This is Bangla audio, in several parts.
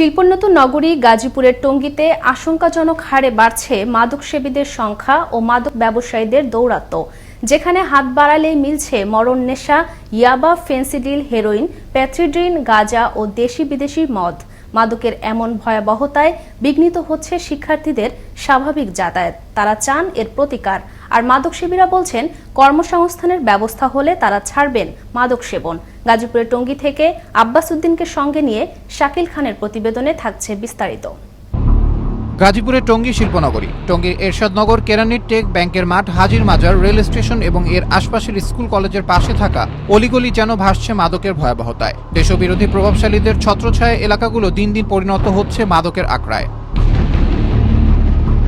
শিল্পোন্নত নগরী গাজীপুরের টঙ্গীতে আশঙ্কাজনক হারে বাড়ছে মাদক সেবীদের সংখ্যা ও মাদক ব্যবসায়ীদের দৌরাত্ম্য যেখানে হাত বাড়ালেই মিলছে মরণ নেশা, ইয়াবা, ফেন্সিডিল, হেরোইন প্যাথ্রিড্রিন গাঁজা ও দেশি বিদেশি মদ। মাদকের এমন ভয়াবহতায় বিঘ্নিত হচ্ছে শিক্ষার্থীদের স্বাভাবিক যাতায়াত। তারা চান এর প্রতিকার। আর মাদক সেবীরা বলছেন, কর্মসংস্থানের ব্যবস্থা হলে তারা ছাড়বেন মাদক সেবন। গাজীপুরের টঙ্গী থেকে আব্বাস উদ্দিনকে সঙ্গে নিয়ে শাকিল খানের প্রতিবেদনে থাকছে বিস্তারিত। গাজীপুরের টঙ্গী শিল্পনগরী, টঙ্গীর এরশাদনগর, কেরানির টেক ব্যাংকের মাঠ, হাজির মাজার, রেল স্টেশন এবং এর আশপাশের স্কুল কলেজের পাশে থাকা অলিগলি যেন ভাসছে মাদকের ভয়াবহতায়। দেশবিরোধী প্রভাবশালীদের ছত্রছায়া এলাকাগুলো দিন দিন পরিণত হচ্ছে মাদকের আক্রায়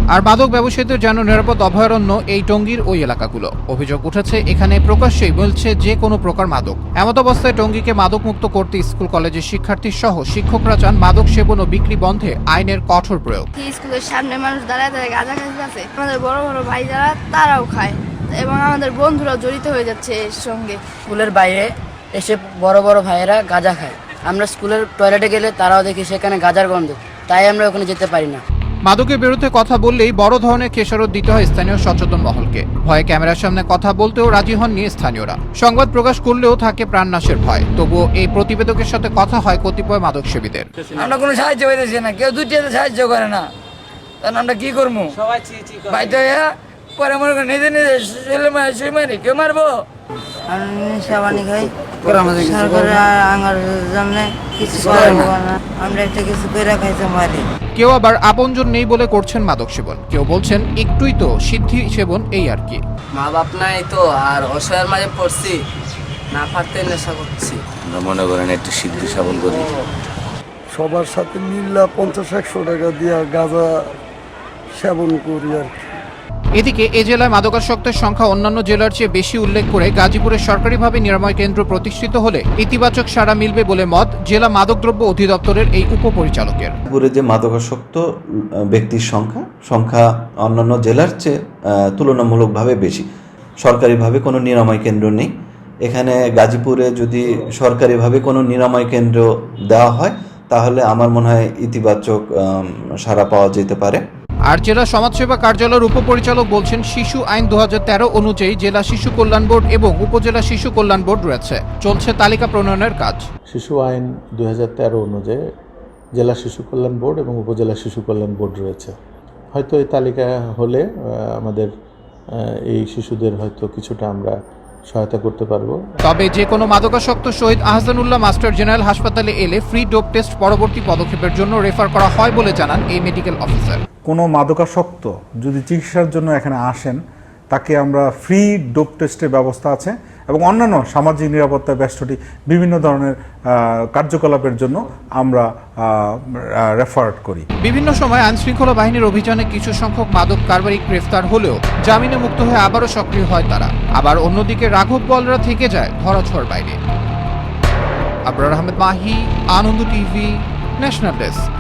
আর মাদক ব্যবসায়ীদের যেন নিরাপদ অভয়ারণ্য এই টঙ্গীর ওই এলাকাগুলো। অভিযোগ উঠেছে এখানে প্রকাশ্যেই বলছে যে কোনো প্রকার মাদক। এমত অবস্থায় টঙ্গীকে মাদক মুক্ত করতে স্কুল কলেজের শিক্ষার্থী সহ শিক্ষকরা চান মাদক সেবন ও বিক্রি বন্ধে আইনের কঠোর প্রয়োগ। স্কুলের সামনে মানুষ দাঁড়ায় দাঁড়ায় গাঁজা খাইতেছে আমাদের বড় বড় ভাই যারা তারাও খায়। এবং আমাদের বন্ধুরাও জড়িত হয়ে যাচ্ছে এর সঙ্গে। স্কুলের বাইরে এসে বড় বড় ভাইয়েরা গাঁজা খায়। আমরা স্কুলের টয়লেটে গেলে তারাও দেখি সেখানে গাঁজার গন্ধ। তাই আমরা ওখানে যেতে পারি না। মাদকের বিরুদ্ধে কথা বললেই বড় ধরনের খেসারত দিতে হয় স্থানীয় সচেতন মহলকে। ভয়ে ক্যামেরার সামনে কথা বলতেও রাজি হননি স্থানীয়রা। সংবাদ প্রকাশ করলেও থাকে প্রাণনাশের ভয়। তবুও এই প্রতিবেদকের সাথে কথা হয় কতিপয় মাদক সেবীদের আমরা কোনো সাহায্য পাইতেছি না। কেউ দুটিয়াতে সাহায্য করে না। তখন আমরা কি করব? বাইতে পরে মনে করি নিজে নিজে মারি কেউ মারবো? আমি সাবানি খাই। সরকারের আঙার জন্য কিছু করে না। আমরা একটা কিছু করে খাইতে পারি। কেউ আবার আপনজন নেই বলে করছেন মাদক সেবন। কেউ বলছেন একটুই তো সিদ্ধি সেবন এই আর কি। মা বাপ নাই তো আর অসহায়ের মাঝে পড়ছি। না পারতে নেশা করছি। মনে করেন একটু সিদ্ধি সেবন করি। সবার সাথে মিল্লা পঞ্চাশ একশো টাকা দিয়া গাঁজা সেবন করি আর কি। এদিকে এ জেলায় মাদকাসক্তের সংখ্যা অন্যান্য জেলার চেয়ে বেশি উল্লেখ করে গাজীপুরে সরকারিভাবে নিরাময় কেন্দ্র প্রতিষ্ঠিত হলে ইতিবাচক সাড়া মিলবে বলে মত জেলা মাদকদ্রব্য অধিদপ্তরের এই উপপরিচালকের। পুরে যে মাদকাসক্ত ব্যক্তির সংখ্যা সংখ্যা অন্যান্য জেলার চেয়ে তুলনামূলকভাবে বেশি। সরকারিভাবে কোনো নিরাময় কেন্দ্র নেই। এখানে গাজীপুরে যদি সরকারিভাবে কোনো নিরাময় কেন্দ্র দেওয়া হয়, তাহলে আমার মনে হয় ইতিবাচক সাড়া পাওয়া যেতে পারে। আর জেলা সমাজসেবা কার্যালয়ের উপপরিচালক বলছেন, শিশু আইন দু হাজার তেরো অনুযায়ী জেলা শিশু কল্যাণ বোর্ড এবং উপজেলা শিশু কল্যাণ বোর্ড রয়েছে। চলছে তালিকা প্রণয়নের কাজ। শিশু আইন দুই হাজার তেরো অনুযায়ী জেলা শিশু কল্যাণ বোর্ড এবং উপজেলা শিশু কল্যাণ বোর্ড রয়েছে। হয়তো এই তালিকা হলে আমাদের এই শিশুদের হয়তো কিছুটা আমরা সহায়তা করতে পারব। তবে যে কোনো মাদকাসক্ত শহীদ আহসানুল্লাহ মাস্টার জেনারেল হাসপাতালে এলে ফ্রি ডোপ টেস্ট পরবর্তী পদক্ষেপের জন্য রেফার করা হয় বলে জানান এই মেডিকেল অফিসার। কোনো মাদকাসক্ত যদি চিকিৎসার জন্য এখানে আসেন তাকে আমরা ফ্রি ডোপ টেস্টের ব্যবস্থা আছে। এবং অন্যান্য সামাজিক নিরাপত্তা ব্যস্তটি বিভিন্ন ধরনের কার্যকলাপের জন্য আমরা রেফার করি। বিভিন্ন সময় আইন শৃঙ্খলা বাহিনীর অভিযানে কিছু সংখ্যক মাদক কারবারি গ্রেফতার হলেও জামিনে মুক্ত হয়ে আবারও সক্রিয় হয় তারা। আবার অন্যদিকে রাঘব বলরা থেকে যায় ধরাছোঁয়ার বাইরে। Abrar Ahmed Mahi, Ananda TV, national desk.